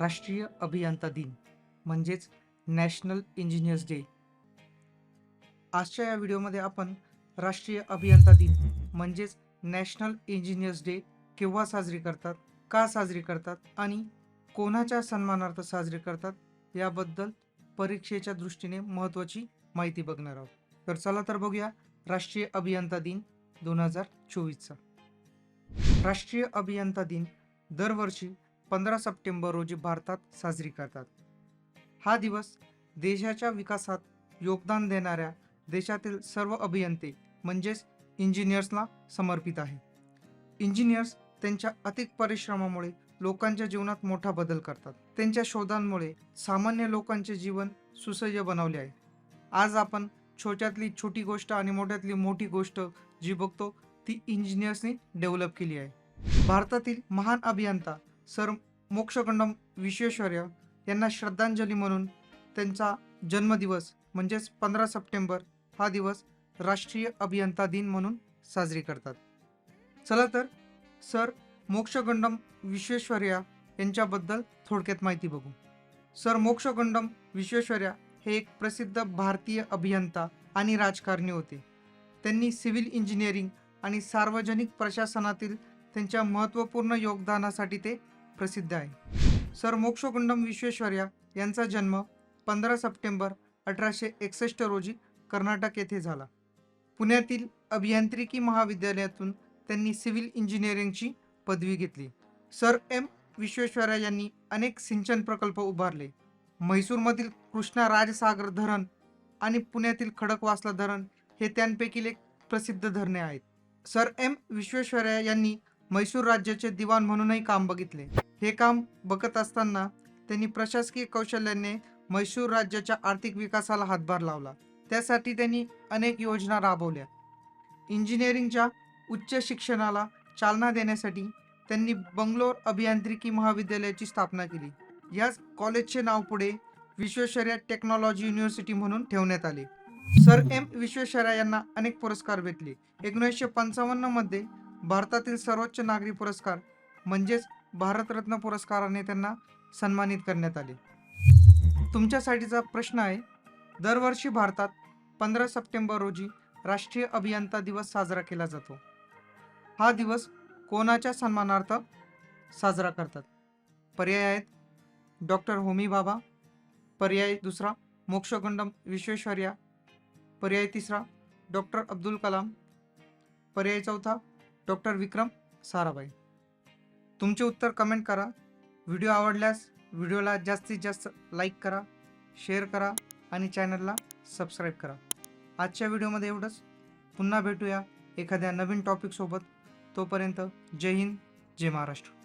राष्ट्रीय अभियंता दिन म्हणजेच नॅशनल इंजिनियर्स डे आजच्या या व्हिडिओमध्ये आपण राष्ट्रीय अभियंता दिन म्हणजेच नॅशनल इंजिनियर्स डे केव्हा साजरी करतात का साजरी करतात आणि कोणाच्या सन्मानार्थ साजरी करतात याबद्दल परीक्षेच्या दृष्टीने महत्त्वाची माहिती बघणार आहोत. तर चला तर बघूया राष्ट्रीय अभियंता दिन दोन हजार चोवीसचा. राष्ट्रीय अभियंता दिन दरवर्षी पंधरा सप्टेंबर रोजी भारतात साजरी करतात. हा दिवस देशाच्या विकासात योगदान देणाऱ्या देशातील सर्व अभियंते म्हणजेच इंजिनियर्सला समर्पित आहे. इंजिनियर्स त्यांच्या अतिक परिश्रमामुळे लोकांच्या जीवनात मोठा बदल करतात. त्यांच्या शोधांमुळे सामान्य लोकांचे जीवन सुसह्य बनवले आहे. आज आपण छोट्यातली छोटी गोष्ट आणि मोठ्यातली मोठी गोष्ट जी बघतो ती इंजिनियर्सनी डेव्हलप केली आहे. भारतातील महान अभियंता सर मोक्षगंडम विश्वेश्वर्य यांना श्रद्धांजली म्हणून त्यांचा जन्मदिवस म्हणजेच पंधरा सप्टेंबर हा दिवस राष्ट्रीय अभियंता दिन म्हणून साजरी करतात. चला तर सर मोक्षगंडम विश्वेश्वर्या यांच्याबद्दल थोडक्यात माहिती बघू. सर मोक्षगंडम विश्वेश्वर्या हे एक प्रसिद्ध भारतीय अभियंता आणि राजकारणी होते. त्यांनी सिव्हिल इंजिनिअरिंग आणि सार्वजनिक प्रशासनातील त्यांच्या महत्त्वपूर्ण योगदानासाठी ते प्रसिद्ध आहे. सर मोक्षगुंडम विश्वेश्वर्या यांचा जन्म पंधरा सप्टेंबर अठराशे एकसष्ट रोजी कर्नाटक येथे झाला. पुण्यातील अभियांत्रिकी महाविद्यालयातून त्यांनी सिव्हिल इंजिनिअरिंगची पदवी घेतली. सर एम विश्वेश्वरा यांनी अनेक सिंचन प्रकल्प उभारले. म्हैसूरमधील कृष्णा राजसागर धरण आणि पुण्यातील खडकवासला धरण हे त्यांपैकी एक प्रसिद्ध धरणे आहेत. सर एम विश्वेश्वरय्या यांनी म्हैसूर राज्याचे दिवाण म्हणूनही काम बघितले. हे काम बघत असताना त्यांनी प्रशासकीय कौशल्याने म्हैसूर राज्याच्या आर्थिक विकासाला हातभार लावला. त्यासाठी त्यांनी अनेक योजना राबवल्या. इंजिनिअरिंगच्या उच्च शिक्षणाला चालना देण्यासाठी त्यांनी बंगलोर अभियांत्रिकी महाविद्यालयाची स्थापना केली. याच कॉलेजचे नाव पुढे विश्वेश्वर्या टेक्नॉलॉजी युनिव्हर्सिटी म्हणून ठेवण्यात आले. सर एम विश्वेश्वर्या यांना अनेक पुरस्कार भेटले. एकोणीसशे पंचावन्नमध्ये भारतातील सर्वोच्च नागरी पुरस्कार म्हणजेच भारतरत्न पुरस्काराने त्यांना सन्मानित करण्यात आले. तुमच्यासाठीचा प्रश्न आहे दरवर्षी भारतात पंधरा सप्टेंबर रोजी राष्ट्रीय अभियंता दिवस साजरा केला जातो. हा दिवस कोणाच्या सन्मानार्थ साजरा करतात? पर्याय आहेत डॉक्टर होमी बाबा. पर्याय दुसरा मोक्षगंडम विश्वेश्वर्या. पर्याय तिसरा डॉक्टर अब्दुल कलाम. पर्याय चौथा डॉक्टर विक्रम साराभाई. तुमचे उत्तर कमेंट करा. व्हिडिओ आवडल्यास व्हिडिओला जास्तीत जास्त लाईक करा शेअर करा आणि चॅनलला सबस्क्राईब करा. आजच्या व्हिडिओमध्ये एवढंच. पुन्हा भेटूया एखाद्या नवीन टॉपिकसोबत तोपर्यंत जय हिंद जय महाराष्ट्र.